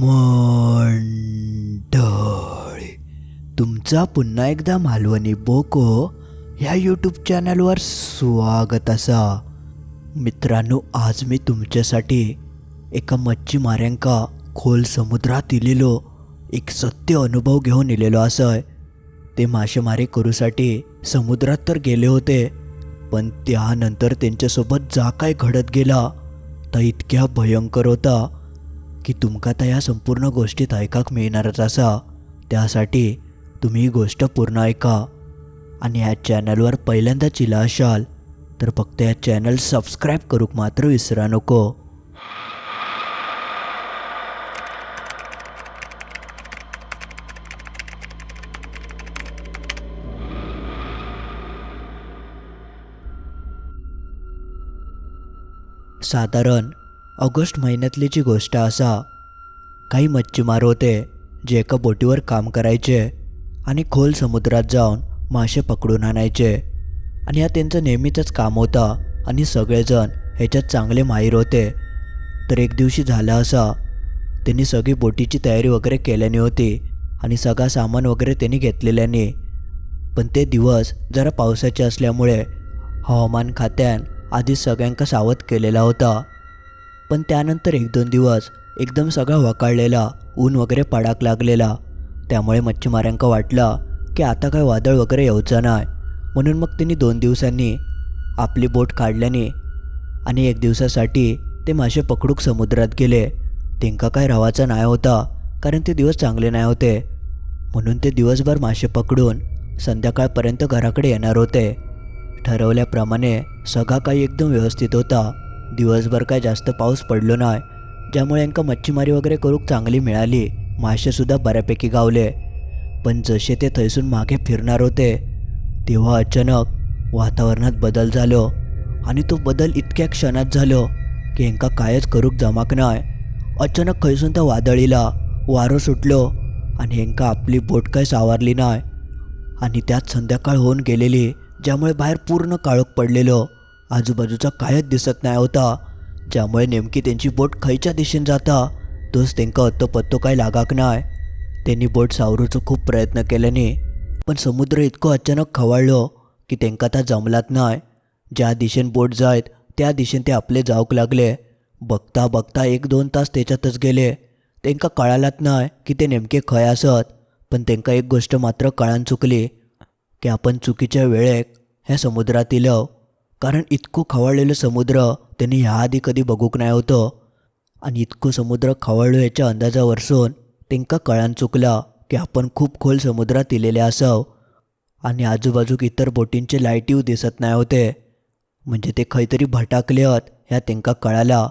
मंडळी तुमचा पुन्हा एकदा मालवणी बोको ह्या यूट्यूब चॅनलवर स्वागत असा. मित्रांनो आज मी तुमच्यासाठी एका मच्छीमाऱ्यांका खोल समुद्रात इलेलो एक सत्य अनुभव घेऊन इलेलो असं ते मासेमारी करूसाठी समुद्रात तर गेले होते पण त्यानंतर त्यांच्यासोबत जा काय घडत गेला तर इतक्या भयंकर होता. की तुमका तर ह्या संपूर्ण गोष्टीत ऐकाक मिळणारच असा. त्यासाठी तुम्ही ही गोष्ट पूर्ण ऐका. आणि ह्या चॅनलवर पहिल्यांदा चिला असाल तर फक्त या चॅनल सबस्क्राईब करूक मात्र विसरा नको. साधारण ऑगस्ट महिन्यातलीची गोष्ट असा. काही मच्छीमार होते जे एका बोटीवर काम करायचे आणि खोल समुद्रात जाऊन मासे पकडून आणायचे. आणि हा त्यांचं नेहमीचंच काम होतं आणि सगळेजण ह्याच्यात चांगले माहीर होते. तर एक दिवशी झाला असा. त्यांनी सगळी बोटीची तयारी वगैरे केल्याने होती आणि सगळा सामान वगैरे त्यांनी घेतलेल्याने. पण ते दिवस जरा पावसाचे असल्यामुळे हवामान खात्यान आधीच सगळ्यांका सावध केलेला होता. पण त्यानंतर एक दोन दिवस एकदम सगळा वाकाळलेला ऊन वगैरे पडाक लागलेला. त्यामुळे मच्छीमारांका वाटलं की आता काय वादळ वगैरे यायचं नाही. म्हणून मग त्यांनी दोन दिवसांनी आपली बोट काढल्याने आणि एक दिवसासाठी ते मासे पकडूक समुद्रात गेले. त्यांका काय रवाचा नाही होता कारण ते दिवस चांगले नाही होते. म्हणून ते दिवसभर मासे पकडून संध्याकाळपर्यंत घराकडे येणार होते. ठरवल्याप्रमाणे सगळा काही एकदम व्यवस्थित होता. दिवसभर काय जास्त पाऊस पडलो नाही. ज्यामुळे यांका मच्छीमारी वगैरे करूक चांगली मिळाली मासेसुद्धा बऱ्यापैकी गावले. पण जसे ते थैसून मागे फिरणार होते तेव्हा अचानक वातावरणात बदल झालो आणि तो बदल इतक्या क्षणात झालो की यांका कायच करूक जमाक नाही. अचानक खैसून त्या वादळीला वारं सुटलो आणि यांका आपली बोट काय सावरली नाही. आणि त्यात संध्याकाळ होऊन गेलेली ज्यामुळे बाहेर पूर्ण काळोख पडलेलो. आजूबाजूचा कायच दिसत नाही होता. ज्यामुळे नेमकी त्यांची बोट खयच्या दिशेने जाता तोच त्यांका अत्तो पत्तो काय लागाक नाही त्यांनी बोट सावरूचो खूप प्रयत्न केल्याने पण समुद्र इतकं अचानक खवळलो की त्यांका ता जमलात नाही ज्या दिशेने बोट जायत त्या दिशेने ते आपले जाऊक लागले. बघता बघता एक दोन तास त्याच्यातच गेले. त्यांका कळालात नाही की ते नेमके खय असत पण त्यांका एक गोष्ट मात्र कळान चुकली की आपण चुकीच्या वेळेक ह्या समुद्रात इलो कारण इतकं खवळलेलं समुद्र त्यांनी ह्याआधी कधी बघूक नाही होतं. आणि इतकं समुद्र खवळलो याच्या अंदाजावरसून त्यांका कळान चुकला की आपण खूप खोल समुद्रात इलेले असाव. आणि आजूबाजूक इतर बोटींचे लाईटीव दिसत नाही होते. म्हणजे ते खंयतरी भटाकले हत ह्या तेंका कळाला.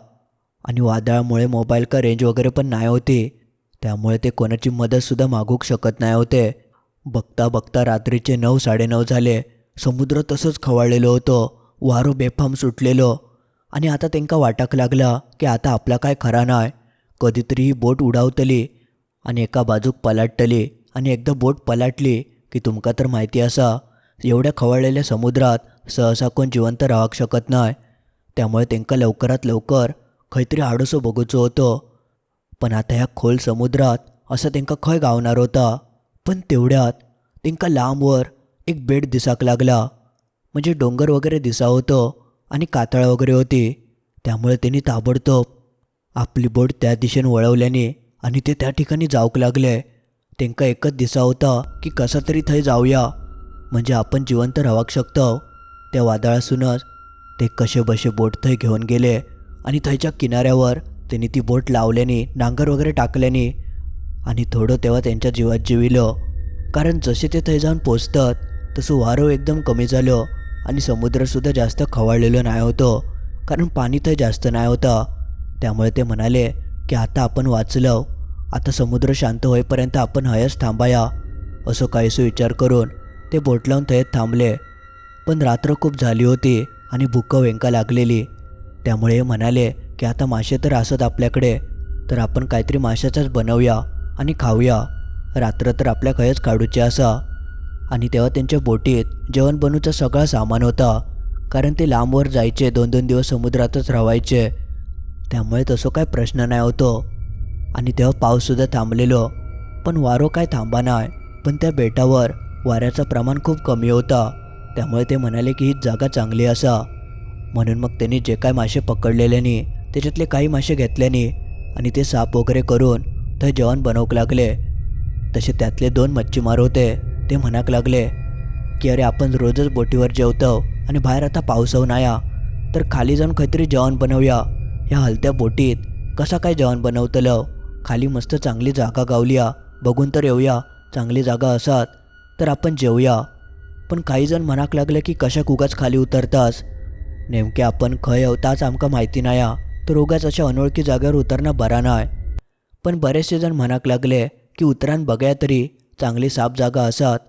आणि वादळामुळे मोबाईल का रेंज वगैरे पण नाही होती. त्यामुळे ते कोणाची मदतसुद्धा मागूक शकत नाही होते. बघता बघता रात्रीचे नऊ साडेनऊ झाले. समुद्र तसंच खवळलेलं होतं. वारो बेफाम सुटलेलो. आणि आता तेंकां वाटाक लागला की आता आपला काय खरा नाही कधीतरी ही बोट उडावतली आणि एका बाजूक पलाटतली आणि एकदा बोट पलाटली की तुमका तर माहिती असा एवढ्या खवळलेल्या समुद्रात सहसा कोण जिवंत राहक शकत नाही त्यामुळे त्यांना लवकरात लवकर खंयतरी आडोसो बघूचो होतो. पण आता ह्या खोल समुद्रात असं त्यांना खंय गावणार होता? पण तेवढ्यात त्यांना लांबवर एक बेट दिसाक लागला. म्हणजे डोंगर वगैरे दिसा होतं आणि कातळ वगैरे होती. त्यामुळे त्यांनी ताबडतोब आपली बोट त्या दिशेने वळवल्याने आणि ते त्या ठिकाणी जाऊक लागले. त्यांका एकच दिसा होता की कसा तरी थंय जाऊया. म्हणजे आपण जिवंत राहूक शकतो. त्या वादळासूनच ते कसे बसे बोट थंय घेऊन गेले आणि थंयच्या किनाऱ्यावर त्यांनी ती बोट लावल्याने नांगर वगैरे टाकल्याने आणि थोडं तेव्हा त्यांच्या जीवात जिविलं. कारण जसे ते थंय जाऊन पोचतात तसं वारं एकदम कमी झालं आणि समुद्रसुद्धा जास्त खवळलेलं नाही होतं कारण पाणी तर जास्त नाही होतं. त्यामुळे ते म्हणाले की आता आपण वाचलं आता समुद्र शांत होईपर्यंत आपण हयच थांबाया. असं काहीसो विचार करून ते बोट लावून थयत थांबले. पण रात्र खूप झाली होती आणि भूक वेंका लागलेली. त्यामुळे हे म्हणाले की आता मासे तर असत आपल्याकडे तर आपण काहीतरी माशाचाच बनवूया आणि खाऊया. रात्र तर आपल्या खयच काढूची असा. आणि तेव्हा त्यांच्या बोटीत जेवण बनवूचा सगळा सामान होता. कारण ते लांबवर जायचे दोन दोन दिवस समुद्रातच राहायचे. त्यामुळे तसं काय प्रश्न नाही होतो. आणि तेव्हा पाऊससुद्धा थांबलेलो. पण वारो काय थांबा नाही. पण त्या बेटावर वाऱ्याचं प्रमाण खूप कमी होता. त्यामुळे ते म्हणाले की ही जागा चांगली असा. म्हणून मग त्यांनी जे काय मासे पकडलेल्यानी त्याच्यातले काही मासे घेतल्यानी आणि ते साप वगैरे करून ते जेवण बनवूक लागले. तसे त्यातले दोन मच्छीमार होते. ते म्हणाक लागले की अरे आपण रोजच बोटीवर जेवतो आणि बाहेर आता पावसावून आया तर खाली जाऊन काहीतरी जेवण बनवूया. ह्या हलत्या बोटीत कसा काय जेवण बनवतलं खाली मस्त चांगली जागा गावलीया बघून तर येऊया चांगली जागा असात तर आपण जेवूया पण काही जण म्हणाक लागले की कशा उगाच खाली उतरतास? नेमके आपण खंय येवताच आमकां माहिती नाही हा. तर उगाच अशा अनोळखी जाग्यावर उतरणं बरा नाही पण बरेचसे जण म्हणाक लागले की उतरान बघाया तरी चांगली साफ जागा असात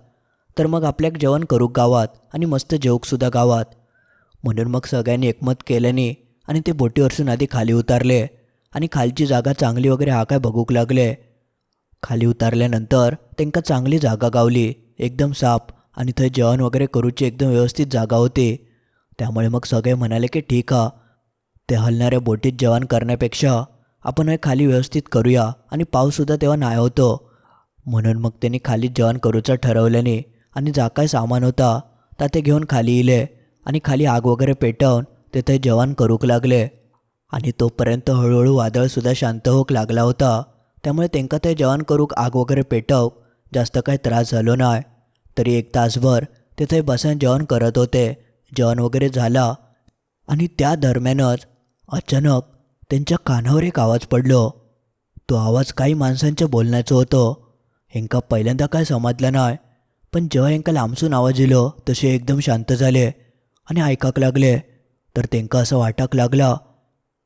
तर मग आपल्याक जेवण करूक गावात आणि मस्त जेवूकसुद्धा गावात. म्हणून मग सगळ्यांनी एकमत केल्याने आणि ते बोटीवरसून आधी खाली उतारले आणि खालची जागा चांगली वगैरे हा काय बघूक लागले. खाली उतारल्यानंतर त्यांका चांगली जागा गावली एकदम साफ आणि थंय जेवण वगैरे करूची एकदम व्यवस्थित जागा होती. त्यामुळे मग सगळे म्हणाले की ठीक हा ते हलणाऱ्या बोटीत जेवण करण्यापेक्षा आपण हे खाली व्यवस्थित करूया आणि पाऊससुद्धा तेव्हा नाही होतो. म्हणून मग त्यांनी खाली जेवण करूचं ठरवल्याने आणि जा काय सामान होता ता ते घेऊन खाली इले आणि खाली आग वगैरे पेटवून तिथे जेवण करूक लागले. आणि तोपर्यंत हळूहळू वादळसुद्धा शांत होऊक लागला होता. त्यामुळे त्यांका ते जेवण करूक आग वगैरे पेटवूक जास्त काही त्रास झालो नाही तरी एक तासभर तिथे बसून जेवण करत होते. जेवण वगैरे झाला. आणि त्या दरम्यानच अचानक त्यांच्या कानावर एक आवाज पडलो. तो आवाज काही माणसांच्या बोलण्याचा होतो. हेंका पहिल्यांदा काय समजलं नाय पण जेव्हा हेंका लांबसून आवाज येलो तसे एकदम शांत झाले आणि ऐकाक लागले. तर तेंका असं वाटाक लागला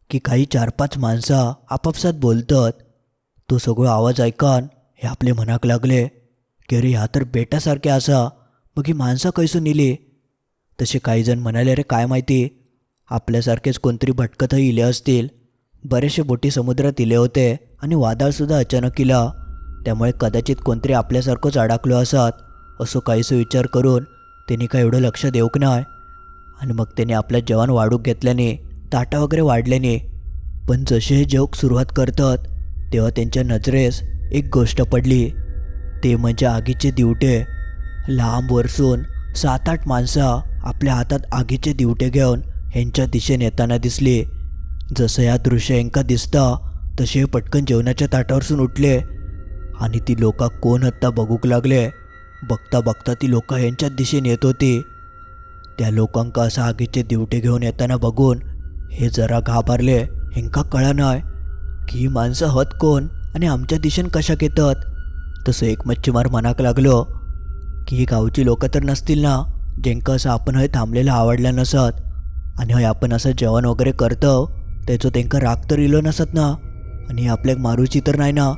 की काही चार पाच माणसं आपापसात बोलतात. तो सगळो आवाज ऐकान हे आपले म्हणाक लागले. की अरे ह्या तर बेटासारखे असा. मग ही माणसं कैसून इली तसे काही जण म्हणाले अरे काय माहिती? आपल्यासारखेच कोणतरी भटकतही इले असतील. बरेचसे बोटी समुद्रात इले होते आणि वादळसुद्धा अचानक इला. त्यामुळे कदाचित कोणतरी आपल्यासारखंच अडकलो असत असो काहीसो विचार करून त्यांनी काय एवढं लक्ष देऊक नाही? आणि मग त्याने आपलं जेवण वाढूक घेतल्याने ताटा वगैरे वाढल्याने पण जसे हे जेवक सुरुवात करतात तेव्हा त्यांच्या नजरेस एक गोष्ट पडली. ते म्हणजे आगीचे दिवटे. लांब वरसून सात आठ माणसं आपल्या हातात आगीचे दिवटे घेऊन ह्यांच्या दिशेने येताना दिसली. जसं या दृश्य यांका दिसतं तसे हे पटकन जेवणाच्या ताटावरसून उठले. आणि ती लोक कोण हत्ता बघूक लागले. बघता बघता ती लोक यांच्याच दिशेने येत होती. त्या लोकांका असं आगीचे दिवटे घेऊन येताना बघून हे जरा घाबरले. हेंका कळा नाही की ही माणसं हत कोण आणि आमच्या दिशेन कशाक येतात? तसं एक मच्छीमार मनाक लागलो की ही गावची लोकं तर नसतील ना जेंका असं आपण हय थांबलेलं आवडलं नसत. आणि हय आपण असं जेवण वगैरे करतो त्याचं तेंका राग तर इलो नसत ना. आणि आपल्याक मारूची तर नाही ना.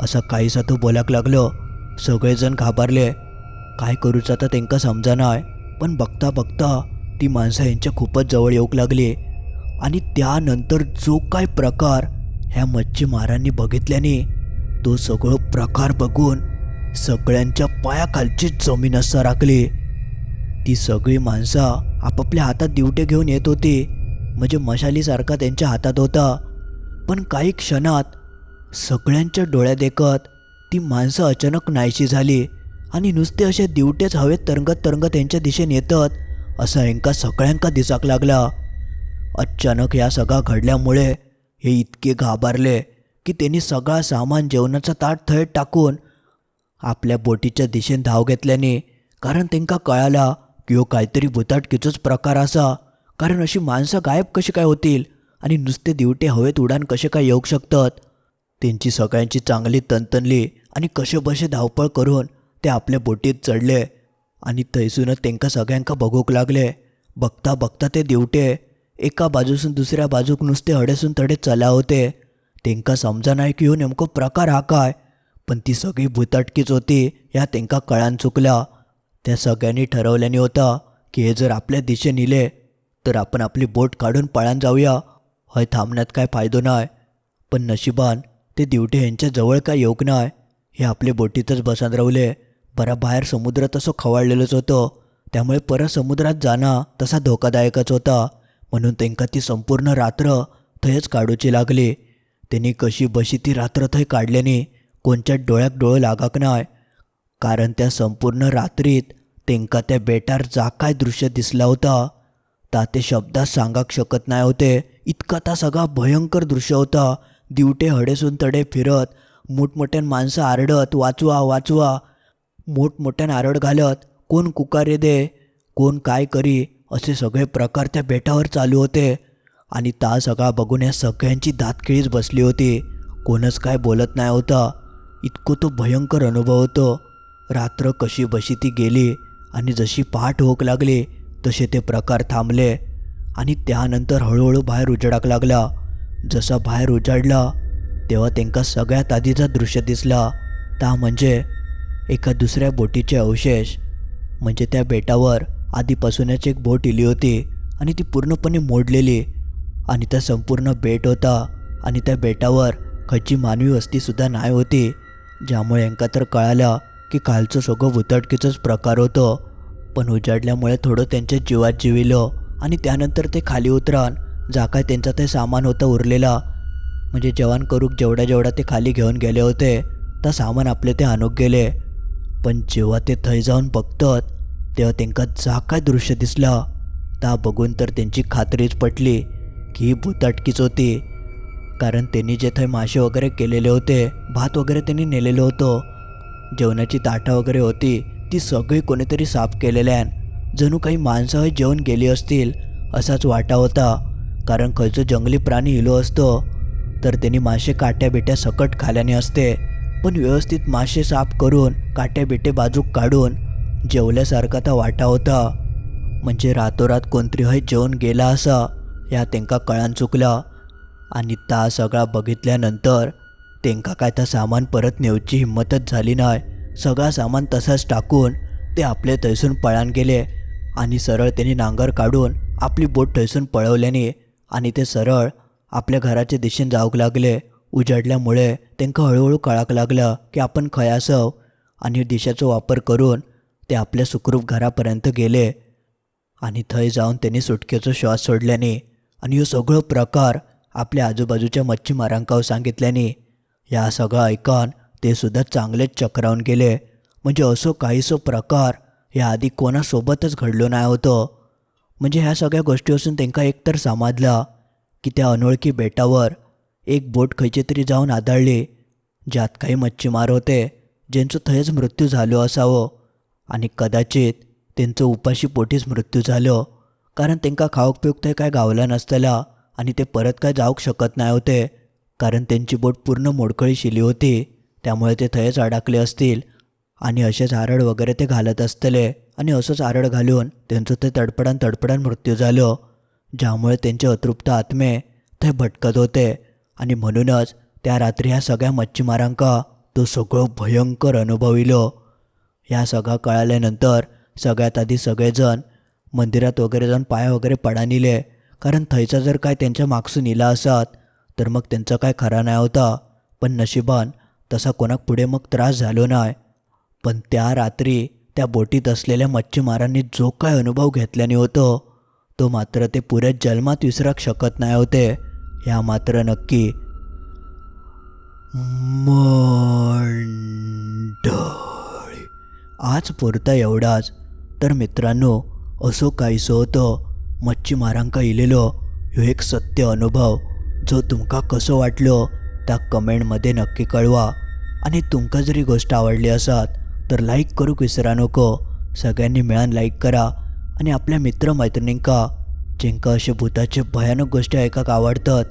असं काहीसा तो बोलाक लागलो. सगळेजण घाबरले. काय करूचं आता त्यांना समजना पण बघता बघता ती माणसं यांच्या खूपच जवळ येऊक लागली. आणि त्यानंतर जो काय प्रकार ह्या मच्छीमारांनी बघितल्याने तो सगळं प्रकार बघून सगळ्यांच्या पायाखालची जमीन राखली. ती सगळी माणसं आपापल्या हातात दिवटे घेऊन येत होती. म्हणजे मशालीसारखा त्यांच्या हातात होता. पण काही क्षणात सगळ्यांच्या डोळ्या देखत ती माणसं अचानक नाहीशी झाली आणि नुसते असे दिवटेच हवेत तरंगत तरंगत त्यांच्या दिशेने येतात असं हेंका सगळ्यांका दिसाक लागला. अचानक या सगळा घडल्यामुळे हे इतके घाबरले की त्यांनी सगळा सामान जेवणाचा ताट थैट टाकून आपल्या बोटीच्या दिशेने धाव घेतल्याने कारण त्यांना कळाला की हो काहीतरी भुताटकीचोच प्रकार असा कारण अशी माणसं गायब कशी काय होतील आणि नुसते दिवटे हवेत उडान कसे काय येऊ शकतात? त्यांची सगळ्यांची चांगली तनतनली आणि कसे धावपळ करून ते आपल्या बोटीत चढले. आणि थंयसून त्यांका सगळ्यांका बघूक लागले. बघता बघता ते दिवटे. एका बाजूसून दुसऱ्या बाजूक नुसते हडेसून तडे चला होते. तेंका समजा की हो नेमको प्रकार हा काय. पण ती सगळी भुताटकीच होती ह्या तेंका कळान चुकल्या. त्या सगळ्यांनी ठरवल्याने होता की हे जर आपल्या दिशेने नेले तर आपण आपली बोट काढून पळान जाऊया. हय थांबण्यात काय फायदो नाही. पण नशिबान ते दिवटे यांच्या जवळ काय येऊक नाय? हे आपले बोटीतच बसान रावले बरा बाहेर समुद्र तसं खवळलेलंच होतं. त्यामुळे परत समुद्रात जाणं तसा धोकादायकच होता. म्हणून त्यांका ती संपूर्ण रात्र थंयच काढूची लागली. त्यांनी कशी बशी ती रात्र थंय काढल्याने कोणच्या डोळ्याक डोळो लागाक नाय. कारण त्या संपूर्ण रात्रीत तेंका त्या बेटार जा काय दृश्य दिसला होता. ता ते शब्दात सांगाक शकत नाही होते. इतका ता सगळा भयंकर दृश्य होता. दिवटे हडेसून तडे फिरत मोठमोठ्यान माणसं आरडत वाचवा वाचवा. मोठमोठ्यान आरड घालत कोण कुकारे दे कोण काय करी असे सगळे प्रकार त्या बेटावर चालू होते. आणि ता सगळा बघून या सगळ्यांची दातखिळीच बसली होती. कोणच काय बोलत नाही होता. इतकं तो भयंकर अनुभव होतो. रात्र कशी बशी ती गेली आणि जशी पहाट होक लागली तसे ते प्रकार थांबले. आणि त्यानंतर हळूहळू बाहेर उजडाक लागला. जसा बाहेर उजाडला तेव्हा त्यांका सगळ्यात आधीचा दृश्य दिसला. ता म्हणजे एका दुसऱ्या बोटीचे अवशेष. म्हणजे त्या बेटावर आधीपासूनच एक बोट इली होती आणि ती पूर्णपणे मोडलेली. आणि त्या संपूर्ण बेट होता आणि त्या बेटावर खयची मानवी वस्तीसुद्धा नाही होती ज्यामुळे यांका तर कळालं की कालचं सगळं भुतडकीचाच प्रकार होतो. पण उजाडल्यामुळे थोडं त्यांच्या जीवात जिविलो आणि त्यानंतर ते खाली उतरान जा काय त्यांचं ते सामान होतं उरलेला म्हणजे जेवण करूक जेवढा जेवढा ते खाली घेऊन गेले होते तर सामान आपले ते आणूक गेले. पण जेव्हा ते थंय जाऊन बघतात तेव्हा त्यांका जा काय दृश्य दिसला. ता बघून तर त्यांची खात्रीच पटली की ही भूताटकीच होती. कारण त्यांनी जे थंय मासे वगैरे केलेले होते भात वगैरे त्यांनी नेलेलं होतं. जेवणाची ताटा वगैरे होती ती सगळी कोणीतरी साफ केलेल्यान जणू काही माणसं जेवण गेली असतील असाच वाटा होता. कारण खयचो जंगली प्राणी इलो असतो तर त्यांनी मासे काट्या बिट्या सकट खाल्याने असते. पण व्यवस्थित मासे साफ करून काट्या बिटे बाजूक काढून जेवल्यासारखा तर वाटा होता. म्हणजे रातोरात कोणतरी हय जेवण गेला असा या तेंका कळान चुकला. आणि ता सगळा बघितल्यानंतर तेंका काय तर सामान परत नेऊची हिंमतच झाली नाही सगळा सामान तसाच टाकून ते आपले थंयसून पळान गेले. आणि सरळ त्यांनी नांगर काढून आपली बोट थंयसून पळवल्याने आणि ते सरळ आपल्या घराच्या दिशेने जाऊक लागले. उजडल्यामुळे त्यांका हळूहळू कळाक लागलं की आपण खंय असव आणि दिशेचो वापर करून ते आपल्या सुखरूप घरापर्यंत गेले. आणि थंय जाऊन त्यांनी सुटकेचो श्वास सोडल्याने आणि ह्यो सगळो प्रकार आपल्या आजूबाजूच्या मच्छीमारांका सांगितल्याने. ह्या सगळं ऐकून ते सुद्धा चांगलेच चक्रावून गेले. म्हणजे असो काहीसो प्रकार ह्या आधी कोणासोबतच घडलो नाही होतं. म्हणजे ह्या सगळ्या गोष्टी असून त्यांका एकतर समजला की त्या अनोळखी बेटावर एक बोट खयचे तरी जाऊन आदळली ज्यात काही मच्छीमार होते ज्यांचो थंयच मृत्यू झालो असावं आणि कदाचित त्यांचं उपाशी पोटीच मृत्यू झालो. कारण त्यांना खावक पिवक ते काय गावला नसतला आणि ते परत काय जाऊक शकत नाही होते. कारण त्यांची बोट पूर्ण मोडकळी शिली होती त्यामुळे ते थंयच अडकले असतील. आणि असेच आरड वगैरे ते घालत असतले. आणि असंच आरड घालून त्यांचं ते तडपडान तडपडान मृत्यू झालं. ज्यामुळे त्यांचे अतृप्त आत्मे ते भटकत होते. आणि म्हणूनच त्या रात्री ह्या सगळ्या मच्छीमारांका तो सगळं भयंकर अनुभविलो. ह्या सगळं कळाल्यानंतर सगळ्यात आधी सगळेजण मंदिरात वगैरे जाऊन पाय वगैरे पडानिले कारण थैचा जर काय त्यांच्या मागसून इला असत तर मग त्यांचा काय खरा नाही होता. पण नशिबान तसा कोणाक पुढे मग त्रास झालो नाही. पण त्या रात्री त्या बोटीत असलेल्या मच्छीमारांनी जो काय अनुभव घेतल्याने होतो तो मात्र ते पुऱ्या जन्मात विसरक शकत नाही होते. ह्या मात्र नक्की मंडळी आज पुरता एवढाच. तर मित्रांनो असो काहीसो होतो. मच्छीमारांका इलेलो ह्यो एक सत्य अनुभव. जो तुमका कसो वाटलो त्या कमेंटमध्ये नक्की कळवा. आणि तुमका जरी गोष्ट आवडली असत तर लाईक करूक विसरा नको. सगळ्यांनी मिळान लाईक करा आणि आपल्या मित्रमैत्रिणींका जेंका अशे भूताचे भयानक गोष्टी ऐकाक आवडतात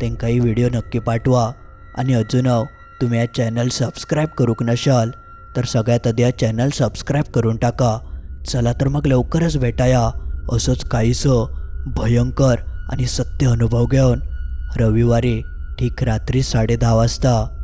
तेंका व्हिडिओ नक्की पाठवा. आणि अजून हो, तुम्ही या चॅनल सबस्क्राईब करूक नशाल तर सगळ्यात आधी या चॅनल सबस्क्राईब करून टाका. चला तर मग लवकरच भेटाया. असंच काहीसं भयंकर आणि सत्य अनुभव घेऊन. रविवारी ठीक रात्री साडे दहा वाजता.